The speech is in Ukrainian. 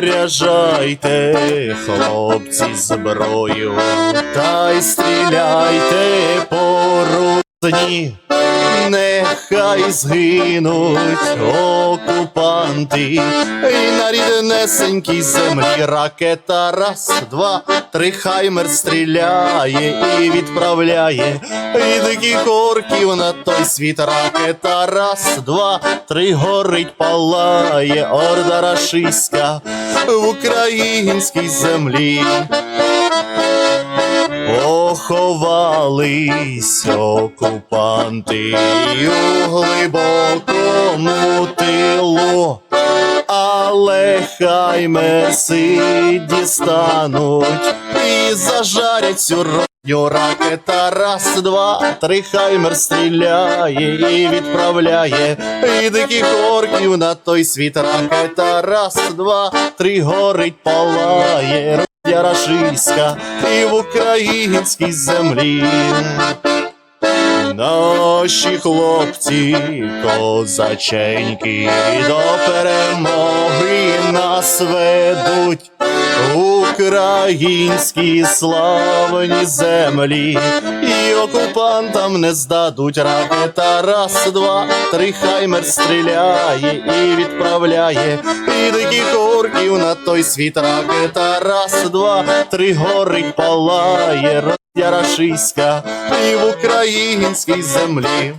заряджайте, хлопці, зброю, та й стріляйте по русні. Нехай згинуть окупанти, і на ріднесенькій землі ракета раз, два, три хаймер стріляє і відправляє. І диких орків на той світ ракета раз, два, три горить палає орда рашиська в українській землі. Поховались окупанти у глибокому тилу, але хай мерси дістануть і зажарять цю родню ракета. Раз, два, три хаймер стріляє і відправляє і диких орків на той світ ракета. Раз, два, три горить палає. Я рашиська і в українській землі. Наші хлопці козаченьки до перемоги нас ведуть. Українські славні землі окупантам не здадуть ракета. Раз, два, три хаймер стріляє і відправляє. І диких орків на той світ ракета. Раз, два, три горить палає. радя рашиська і в українській землі.